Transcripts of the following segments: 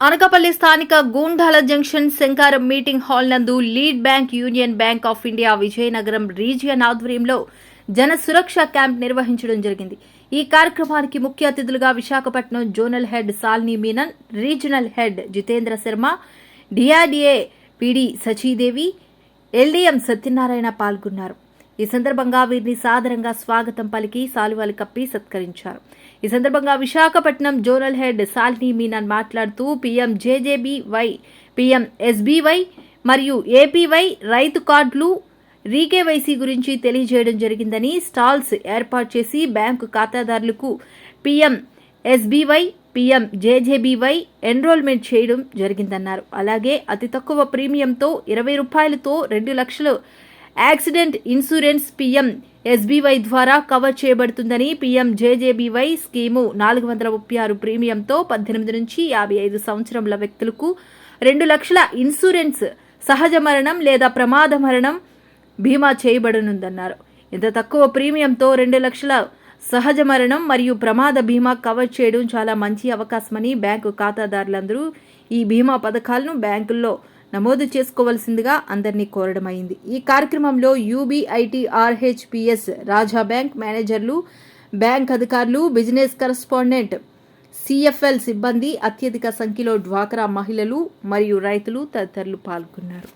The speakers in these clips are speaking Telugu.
అనకాపల్లి స్థానిక గూండాల జంక్షన్ శంకారం మీటింగ్ హాల్ నందు lead bank union bank of India Vizianagaram region ఆధ్వర్యంలో జన సురక్ష క్యాంప్ నిర్వహించడం జరిగింది. ఈ కార్యక్రమానికి ముఖ్య అతిథులుగా Visakhapatnam zonal head Salni Menon regional head Jitendra Sharma DRDA PD Sachidevi LDM Satyanarayana పాల్గొన్నారు. ఈ సందర్భంగా వీరిని సాదరంగా స్వాగతం పలికి సాలువాలు కప్పి సత్కరించారు. ఈ సందర్భంగా విశాఖపట్నం జోనల్ హెడ్ సాల్ని మీనన్ మాట్లాడుతూ పీఎం జేజేబీవై పీఎం ఎస్బీవై మరియు ఏపీవై రైతు కార్డులు రీకేవైసీ గురించి తెలియజేయడం జరిగిందని స్టాల్స్ ఏర్పాటు చేసి బ్యాంకు ఖాతాదారులకు PM SBY PM JJBY enrolment చేయడం జరిగిందన్నారు. అలాగే అతి తక్కువ ప్రీమియంతో ఇరవై రూపాయలతో రెండు లక్షలు యాక్సిడెంట్ ఇన్సూరెన్స్ పీఎం ఎస్బీవై ద్వారా కవర్ చేయబడుతుందని పీఎం జేజేబీవై స్కీము నాలుగు వందల ముప్పై ఆరు ప్రీమియంతో పద్దెనిమిది నుంచి యాభై ఐదు సంవత్సరముల వ్యక్తులకు రెండు లక్షల ఇన్సూరెన్స్ సహజ మరణం లేదా ప్రమాద మరణం బీమా చేయబడనుందన్నారు. ఇంత తక్కువ ప్రీమియంతో రెండు లక్షల సహజ మరణం మరియు ప్రమాద బీమా కవర్ చేయడం చాలా మంచి అవకాశమని బ్యాంకు ఖాతాదారులందరూ ఈ బీమా పథకాలను బ్యాంకుల్లో నమోదు చేసుకోవాల్సిందిగా అందరినీ కోరడమైంది ఈ కార్యక్రమంలో యూబీఐటీఆర్హెచ్పిఎస్ రాజా బ్యాంక్ మేనేజర్లు బ్యాంక్ అధికారులు బిజినెస్ కరస్పాండెంట్ సిఎఫ్ఎల్ సిబ్బంది అత్యధిక సంఖ్యలో డ్వాక్రా మహిళలు మరియు రైతులు తదితరులు పాల్గొన్నారు.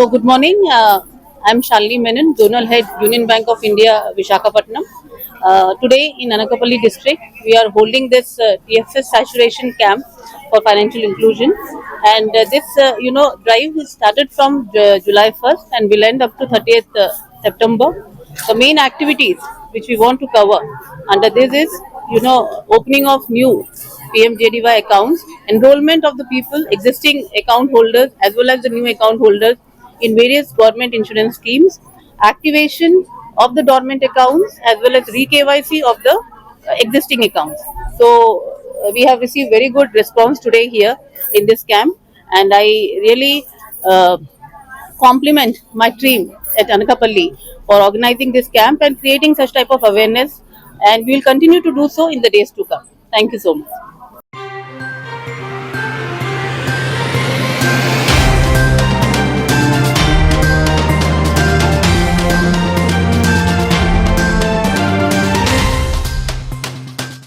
So, good morning. Uh, I'm Shalini Menon, Zonal Head, Union Bank of India, Vishakhapatnam. Uh, today in Anakapalli district, we are holding this uh, TFS saturation camp for financial inclusion. And uh, this, uh, you know, drive started from Ju- July 1st and will end up to 30th uh, September. The main activities which we want to cover under this is, you know, opening of new PMJDY accounts, enrollment of the people, existing account holders as well as the new account holders in various government insurance schemes, activation of the dormant accounts as well as re-KYC of the uh, existing accounts. So uh, we have received very good response today here in this camp and I really uh, compliment my team at Anakapalli for organizing this camp and creating such type of awareness and we will continue to do so in the days to come. Thank you so much.